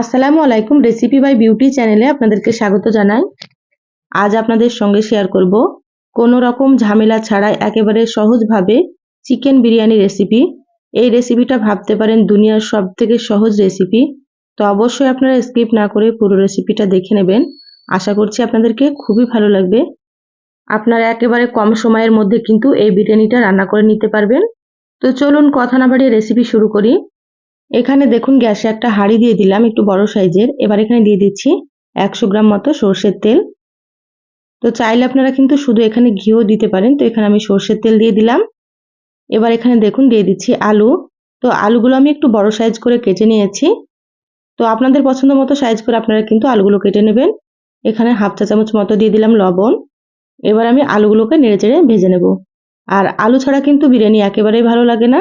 আসসালামু আলাইকুম recipe by beauty চ্যানেলে আপনাদেরকে স্বাগত জানাই। আজ আপনাদের সঙ্গে শেয়ার করব কোনো রকম ঝামেলা ছাড়াই একেবারে সহজভাবে চিকেন বিরিয়ানি রেসিপি এই রেসিপিটা ভাবতে পারেন দুনিয়ার সব থেকে সহজ রেসিপি তো অবশ্যই আপনারা স্কিপ না করে পুরো রেসিপিটা দেখে নেবেন। আশা করছি আপনাদেরকে খুবই ভালো লাগবে। আপনারা একেবারে কম সময়ের মধ্যে কিন্তু এই বিরিয়ানিটা রান্না করে নিতে পারবেন। তো চলুন কথা না বাড়িয়ে রেসিপি শুরু করি। এখানে দেখুন গ্যাসে একটা হাঁড়ি দিয়ে দিলাম, একটু বড় সাইজের। এবার এখানে দিয়ে দিচ্ছি একশো গ্রাম মতো সর্ষের তেল। তো চাইলে আপনারা কিন্তু শুধু এখানে ঘিও দিতে পারেন, তো এখানে আমি সর্ষের তেল দিয়ে দিলাম। এবার এখানে দেখুন দিয়ে দিচ্ছি আলু। তো আলুগুলো আমি একটু বড় সাইজ করে কেটে নিয়েছি। তো আপনাদের পছন্দ মতো সাইজ করে আপনারা কিন্তু আলুগুলো কেটে নেবেন। এখানে হাফ চা চামচ মতো দিয়ে দিলাম লবণ। এবার আমি আলুগুলোকে নেড়ে চেড়ে ভেজে নেব। আর আলু ছাড়া কিন্তু বিরিয়ানি একেবারেই ভালো লাগে না।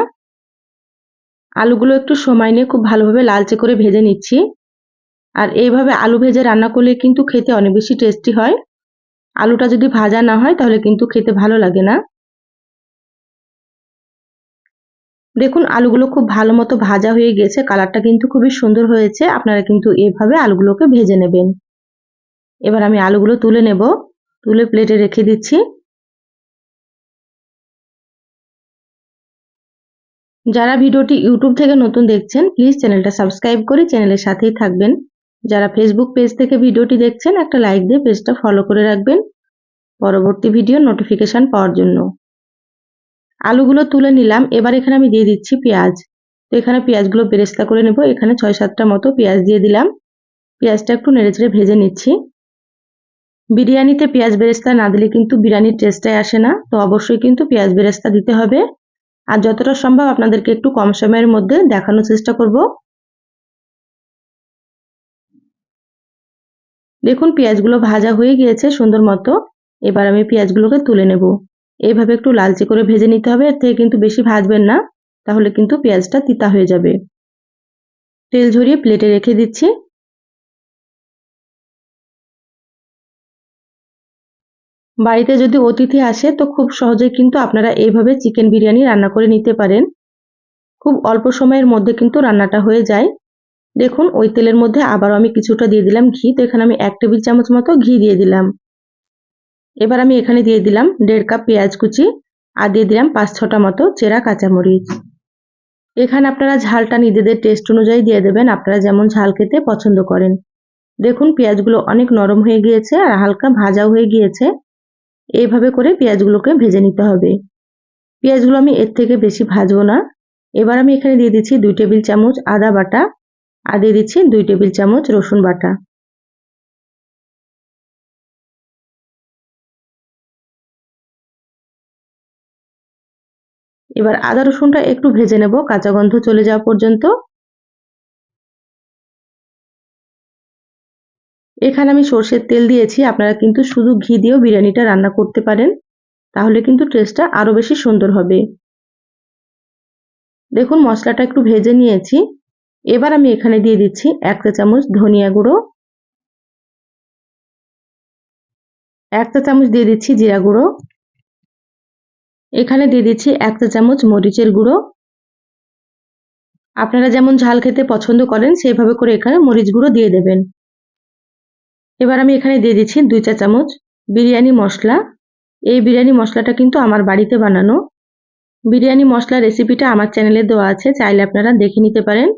আলুগুলো একটু সময় নিয়ে খুব ভালোভাবে লালচে করে ভেজে নিচ্ছি। আর এইভাবে আলু ভেজে রান্না করলে কিন্তু খেতে অনেক বেশি টেস্টি হয়। আলুটা যদি ভাজা না হয় তাহলে কিন্তু খেতে ভালো লাগে না। দেখুন, আলুগুলো খুব ভালো মতো ভাজা হয়ে গেছে। কালারটা কিন্তু খুবই সুন্দর হয়েছে। আপনারা কিন্তু এভাবে আলুগুলোকে ভেজে নেবেন। এবার আমি আলুগুলো তুলে নেব। তুলে প্লেটে রেখে দিচ্ছি। যারা ভিডিওটি ইউটিউব থেকে নতুন দেখছেন প্লিজ চ্যানেলটা সাবস্ক্রাইব করে চ্যানেলের সাথেই থাকবেন। যারা ফেসবুক পেজ থেকে ভিডিওটি দেখছেন, একটা লাইক দিয়ে পেজটা ফলো করে রাখবেন পরবর্তী ভিডিও নোটিফিকেশান পাওয়ার জন্য। আলুগুলো তুলে নিলাম, এবার এখানে আমি দিয়ে দিচ্ছি পেঁয়াজ। তো এখানে পেঁয়াজগুলো বেরেস্তা করে নেব, এখানে ছয় সাতটা মতো পেঁয়াজ দিয়ে দিলাম। পেঁয়াজটা একটু নেড়েচেড়ে ভেজে নিচ্ছি। বিরিয়ানিতে পেঁয়াজ বেরেস্তা না দিলে কিন্তু বিরিয়ানির টেস্টটাই আসে না, তো অবশ্যই কিন্তু পেঁয়াজ বেরেস্তা দিতে হবে। আর যতটা সম্ভব আপনাদেরকে একটু কম সময়ের মধ্যে দেখানোর চেষ্টা করব। দেখুন, পেঁয়াজগুলো ভাজা হয়ে গিয়েছে সুন্দর মতো। এবার আমি পেঁয়াজগুলোকে তুলে নেব। এইভাবে একটু লালচে করে ভেজে নিতে হবে, এর থেকে কিন্তু বেশি ভাজবেন না, তাহলে কিন্তু পেঁয়াজটা তিতা হয়ে যাবে। তেল ঝরিয়ে প্লেটে রেখে দিচ্ছি। বাড়িতে যদি অতিথি আসে, তো খুব সহজেই কিন্তু আপনারা এইভাবে চিকেন বিরিয়ানি রান্না করে নিতে পারেন। খুব অল্প সময়ের মধ্যে কিন্তু রান্নাটা হয়ে যায়। দেখুন, ওই তেলের মধ্যে আবারও আমি কিছুটা দিয়ে দিলাম ঘি। তো এখানে আমি এক টেবিল চামচ মতো ঘি দিয়ে দিলাম। এবার আমি এখানে দিয়ে দিলাম দেড় কাপ পেঁয়াজ কুচি আর দিয়ে দিলাম পাঁচ ছটা মতো চেরা কাঁচামরিচ। এখানে আপনারা ঝালটা নিজেদের টেস্ট অনুযায়ী দিয়ে দেবেন, আপনারা যেমন ঝাল খেতে পছন্দ করেন। দেখুন, পেঁয়াজগুলো অনেক নরম হয়ে গিয়েছে আর হালকা ভাজাও হয়ে গিয়েছে। এইভাবে করে পেঁয়াজগুলোকে ভেজে নিতে হবে। পেঁয়াজগুলো আমি এর থেকে বেশি ভাজবো না। এবার আমি এখানে দিয়ে দিচ্ছি দুই টেবিল চামচ আদা বাটা আর দিয়ে দিচ্ছি দুই টেবিল চামচ রসুন বাটা। এবার আদা রসুনটা একটু ভেজে নেব, কাঁচা গন্ধ চলে যাওয়া পর্যন্ত। এখানে আমি সর্ষের তেল দিয়েছি, আপনারা কিন্তু শুধু ঘি দিয়েও বিরিয়ানিটা রান্না করতে পারেন, তাহলে কিন্তু টেস্টটা আরও বেশি সুন্দর হবে। দেখুন, মশলাটা একটু ভেজে নিয়েছি, এবার আমি এখানে দিয়ে দিচ্ছি এক চা চামচ ধনিয়া গুঁড়ো। এক চা চামচ দিয়ে দিচ্ছি জিরা গুঁড়ো। এখানে দিয়ে দিচ্ছি এক চা চামচ মরিচের গুঁড়ো। আপনারা যেমন ঝাল খেতে পছন্দ করেন, সেইভাবে করে এখানে মরিচ গুঁড়ো দিয়ে দেবেন। এবার আমি এখানে দিয়ে দিচ্ছি দুই চা চামচ বিরিয়ানি মশলা। এই বিরিয়ানি মশলাটা কিন্তু আমার বাড়িতে বানানো। বিরিয়ানি মশলা রেসিপিটা আমার চ্যানেলে দেওয়া আছে, চাইলে আপনারা দেখে নিতে পারেন।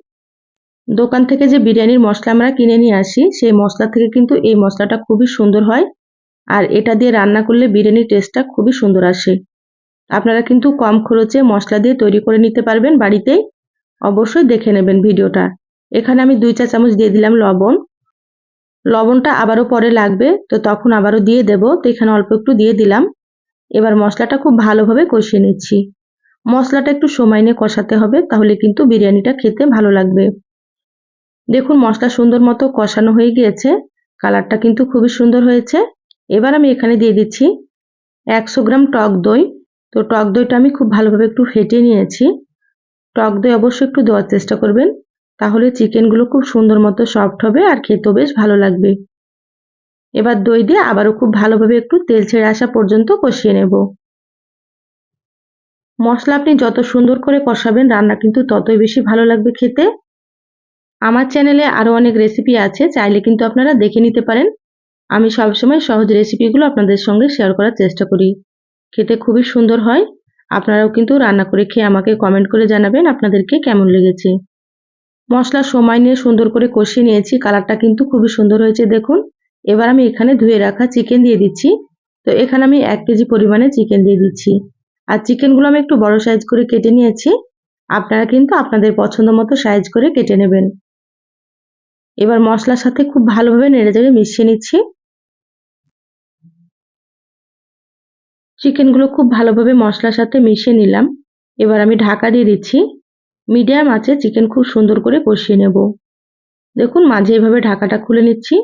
দোকান থেকে যে বিরিয়ানির মশলা আমরা কিনে নিয়ে আসি, সেই মশলা থেকে কিন্তু এই মশলাটা খুবই সুন্দর হয়। আর এটা দিয়ে রান্না করলে বিরিয়ানির টেস্টটা খুবই সুন্দর আসে। আপনারা কিন্তু কম খরচে মশলা দিয়ে তৈরি করে নিতে পারবেন বাড়িতেই। অবশ্যই দেখে নেবেন ভিডিওটা। এখানে আমি দুই চা চামচ দিয়ে দিলাম লবণ। লবণটা আবারও পরে লাগবে, তো তখন আবারও দিয়ে দেব, তো এখানে অল্প একটু দিয়ে দিলাম। এবার মশলাটা খুব ভালোভাবে কষিয়ে নিচ্ছি। মশলাটা একটু সময় নিয়ে কষাতে হবে, তাহলে কিন্তু বিরিয়ানিটা খেতে ভালো লাগবে। দেখুন, মশলা সুন্দর মতো কষানো হয়ে গিয়েছে, কালারটা কিন্তু খুবই সুন্দর হয়েছে। এবার আমি এখানে দিয়ে দিচ্ছি একশো গ্রাম টক দই। তো টক দইটা আমি খুব ভালোভাবে একটু ফেটে নিয়েছি। টক দই অবশ্যই একটু দেওয়ার চেষ্টা করবেন। তাহলে চিকেনগুলো খুব সুন্দর মতো সফট হবে আর খেতেও বেশ ভালো লাগবে। এবার দই দিয়ে আবারও খুব ভালোভাবে একটু তেল ছেড়ে আসা পর্যন্ত কষিয়ে নেব। মশলা আপনি যত সুন্দর করে কষাবেন রান্না কিন্তু ততই বেশি ভালো লাগবে খেতে। আমার চ্যানেলে আরও অনেক রেসিপি আছে, চাইলে কিন্তু আপনারা দেখে নিতে পারেন। আমি সবসময় সহজ রেসিপিগুলো আপনাদের সঙ্গে শেয়ার করার চেষ্টা করি। খেতে খুবই সুন্দর হয়। আপনারাও কিন্তু রান্না করে খেয়ে আমাকে কমেন্ট করে জানাবেন আপনাদেরকে কেমন লেগেছে। মশলা সময় নিয়ে সুন্দর করে কষিয়ে নিয়েছি। কালারটা কিন্তু খুবই সুন্দর হয়েছে, দেখুন। এবার আমি এখানে ধুয়ে রাখা চিকেন দিয়ে দিচ্ছি। তো এখানে আমি এক কেজি পরিমাণে চিকেন দিয়ে দিচ্ছি। আর চিকেনগুলো আমি একটু বড় সাইজ করে কেটে নিয়েছি। আপনারা কিন্তু আপনাদের পছন্দ মতো সাইজ করে কেটে নেবেন। এবার মশলার সাথে খুব ভালোভাবে নেড়ে চেড়ে মিশিয়ে নিচ্ছি। চিকেনগুলো খুব ভালোভাবে মশলার সাথে মিশিয়ে নিলাম। এবার আমি ঢাকা দিয়ে দিচ্ছি। মিডিয়াম আছে, চিকেন খুব সুন্দর করে কষিয়ে নেব। দেখুন, মাঝে এভাবে ঢাকাটা খুলে নিচ্ছি।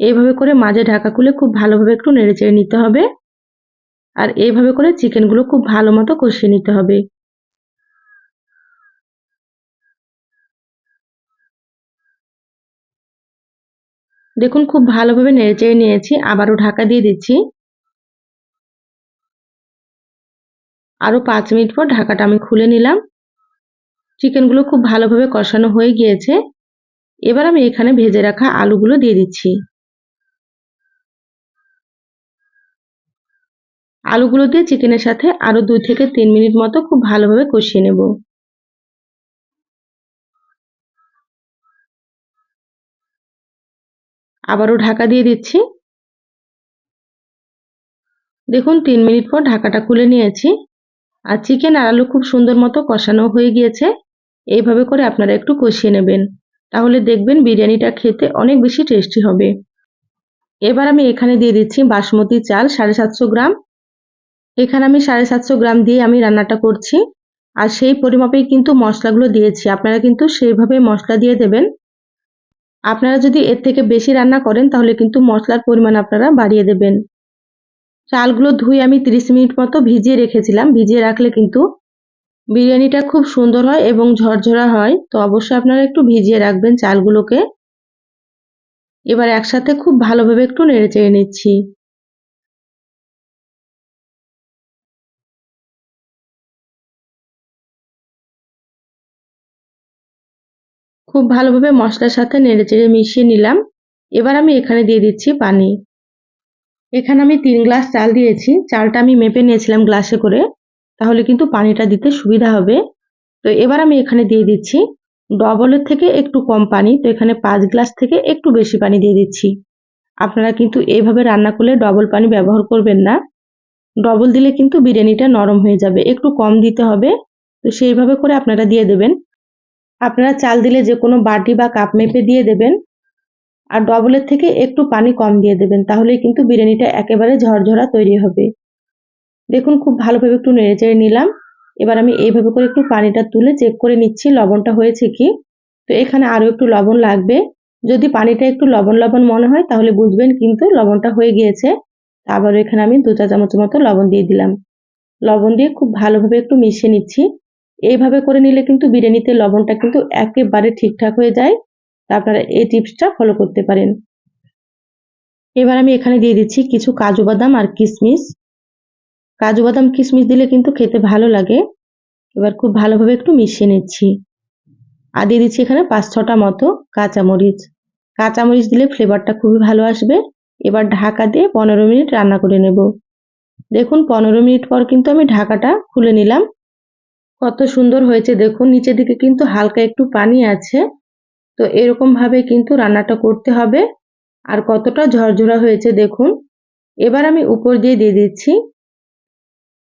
এইভাবে করে মাঝে ঢাকা খুলে খুব ভালোভাবে একটু নেড়ে চেড়ে নিতে হবে। আর এইভাবে করে চিকেনগুলো খুব ভালো মতো কষিয়ে নিতে হবে। দেখুন, খুব ভালোভাবে নেড়ে চেড়ে নিয়েছি, আবারও ঢাকা দিয়ে দিচ্ছি। আরও পাঁচ মিনিট পর ঢাকাটা আমি খুলে নিলাম। চিকেনগুলো খুব ভালোভাবে কষানো হয়ে গিয়েছে। এবার আমি এখানে ভেজে রাখা আলুগুলো দিয়ে দিচ্ছি। আলুগুলো দিয়ে চিকেনের সাথে আরও দুই থেকে তিন মিনিট মতো খুব ভালোভাবে কষিয়ে নেব। আবারও ঢাকা দিয়ে দিচ্ছি। দেখুন, তিন মিনিট পর ঢাকাটা খুলে নিয়েছি। আর চিকেন আর আলু খুব সুন্দর মতো কষানো হয়ে গিয়েছে। এইভাবে করে আপনারা একটু কষিয়ে নেবেন। তাহলে দেখবেন বিরিয়ানিটা খেতে অনেক বেশি টেস্টি হবে। এবার আমি এখানে দিয়ে দিচ্ছি বাসমতি চাল সাড়ে সাতশো গ্রাম। এখানে আমি সাড়ে সাতশো গ্রাম দিয়ে আমি রান্নাটা করছি। আর সেই পরিমাপেই কিন্তু মশলাগুলো দিয়েছি। আপনারা কিন্তু সেইভাবে মশলা দিয়ে দেবেন। আপনারা যদি এর থেকে বেশি রান্না করেন, তাহলে কিন্তু মশলার পরিমাণ আপনারা বাড়িয়ে দেবেন। চালগুলো ধুয়ে আমি 30 মিনিট মতো ভিজিয়ে রেখেছিলাম। ভিজিয়ে রাখলে কিন্তু বিরিয়ানিটা খুব সুন্দর হয় এবং ঝরঝরা হয়, তো অবশ্যই আপনারা একটু ভিজিয়ে রাখবেন চালগুলোকে। এবার একসাথে খুব ভালোভাবে একটু নেড়ে চেড়ে নিচ্ছি। খুব ভালোভাবে মশলার সাথে নেড়ে চেড়ে মিশিয়ে নিলাম। এবার আমি এখানে দিয়ে দিচ্ছি পানি। এখানে আমি তিন গ্লাস চাল দিয়েছি। চালটা আমি মেপে নিয়েছিলাম গ্লাসে করে। তাহলে কিন্তু পানিটা দিতে সুবিধা হবে। তো এবার আমি এখানে দিয়ে দিচ্ছি ডবলের থেকে একটু কম পানি, তো এখানে পাঁচ গ্লাস থেকে একটু বেশি পানি দিয়ে দিচ্ছি। আপনারা কিন্তু এইভাবে রান্না করলে ডবল পানি ব্যবহার করবেন না। ডবল দিলে কিন্তু বিরিয়ানিটা নরম হয়ে যাবে, একটু কম দিতে হবে। তো সেইভাবে করে আপনারা দিয়ে দেবেন। আপনারা চাল দিলে যে কোনো বাটি বা কাপ মেপে দিয়ে দেবেন। আর ডবলের থেকে একটু পানি কম দিয়ে দেবেন তাহলে কিন্তু বিরিয়ানিটা একেবারে ঝরঝরা তৈরি হবে। দেখুন, খুব ভালোভাবে একটু নেড়ে চেড়ে নিলাম। এবার আমি এইভাবে করে একটু পানিটা তুলে চেক করে নিচ্ছি, লবণটা হয়েছে কি? তো এখানে আরও একটু লবণ লাগবে। যদি পানিটা একটু লবণ লবণ মনে হয়, তাহলে বুঝবেন কিন্তু লবণটা হয়ে গিয়েছে। আবার এখানে আমি দু চা চামচ মতো লবণ দিয়ে দিলাম। লবণ দিয়ে খুব ভালোভাবে একটু মিশিয়ে নিচ্ছি। এইভাবে করে নিলে কিন্তু বিরিয়ানিতে লবণটা কিন্তু একেবারে ঠিকঠাক হয়ে যায়। তা আপনারা এই টিপসটা ফলো করতে পারেন। এবার আমি এখানে দিয়ে দিচ্ছি কিছু কাজু বাদাম আর কিশমিশ। কাজু বাদাম কিশমিশ দিলে কিন্তু খেতে ভালো লাগে। এবার খুব ভালোভাবে একটু মিশিয়ে নিচ্ছি। আর দিয়ে দিচ্ছি এখানে পাঁচ ছটা মতো কাঁচামরিচ। কাঁচামরিচ দিলে ফ্লেভারটা খুবই ভালো আসবে। এবার ঢাকা দিয়ে পনেরো মিনিট রান্না করে নেব। দেখুন, পনেরো মিনিট পর কিন্তু আমি ঢাকাটা খুলে নিলাম। কত সুন্দর হয়েছে, দেখুন, নিচের দিকে কিন্তু হালকা একটু পানি আছে। তো এরকমভাবে কিন্তু রান্নাটা করতে হবে। আর কতটা ঝরঝরা হয়েছে, দেখুন। এবার আমি উপর দিয়ে দিয়ে দিচ্ছি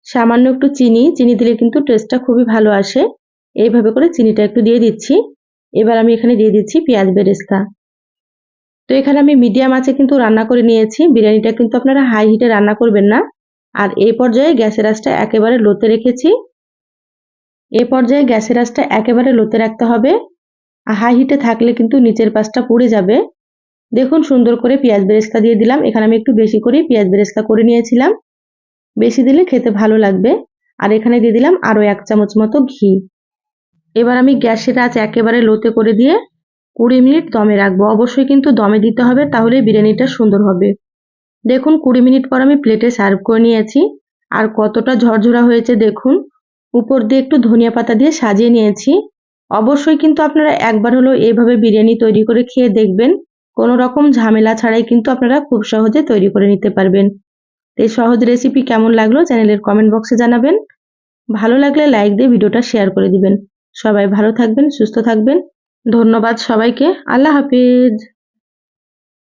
সামান্য একটু চিনি চিনি দিলে কিন্তু টেস্টটা খুবই ভালো আসে। এইভাবে করে চিনিটা একটু দিয়ে দিচ্ছি। এবার আমি এখানে দিয়ে দিচ্ছি পেঁয়াজ বেরেস্তা। তো এখানে আমি মিডিয়াম আছে কিন্তু রান্না করে নিয়েছি। বিরিয়ানিটা কিন্তু আপনারা হাই হিটে রান্না করবেন না। আর এই পর্যায়ে গ্যাসের আঁচটা একেবারে লোতে রেখেছি। এ পর্যায়ে গ্যাসের আঁচটা একেবারে লোতে রাখতে হবে। হাই হিটে থাকলে কিন্তু নিচের পাশটা পুড়ে যাবে। দেখুন সুন্দর করে পেঁয়াজ বেরেস্তা দিয়ে দিলাম। এখানে আমি একটু বেশি করে পেঁয়াজ বেরেস্তা করে নিয়েছিলাম। বেশি দিলে খেতে ভালো লাগবে। আর এখানে দিয়ে দিলাম আরও এক চামচ মতো ঘি। এবার আমি গ্যাসের আঁচ একেবারে লোতে করে দিয়ে কুড়ি মিনিট দমে রাখব। অবশ্যই কিন্তু দমে দিতে হবে তাহলে বিরিয়ানিটা সুন্দর হবে। দেখুন, কুড়ি মিনিট পর আমি প্লেটে সার্ভ করে নিয়েছি। আর কতটা ঝরঝরা হয়েছে দেখুন। উপর দিয়ে একটু ধনিয়া পাতা দিয়ে সাজিয়ে নিয়েছি। অবশ্যই কিন্তু আপনারা একবার হলেও এইভাবে বিরিয়ানি তৈরি করে খেয়ে দেখবেন। কোনো রকম ঝামেলা ছাড়াই কিন্তু আপনারা খুব সহজে তৈরি করে নিতে পারবেন। এই সহজ রেসিপি কেমন লাগল চ্যানেলের কমেন্ট বক্সে জানাবেন। ভালো লাগলে লাইক দিয়ে ভিডিওটা শেয়ার করে দিবেন। সবাই ভালো থাকবেন, সুস্থ থাকবেন। ধন্যবাদ সবাইকে। আল্লাহ হাফিজ।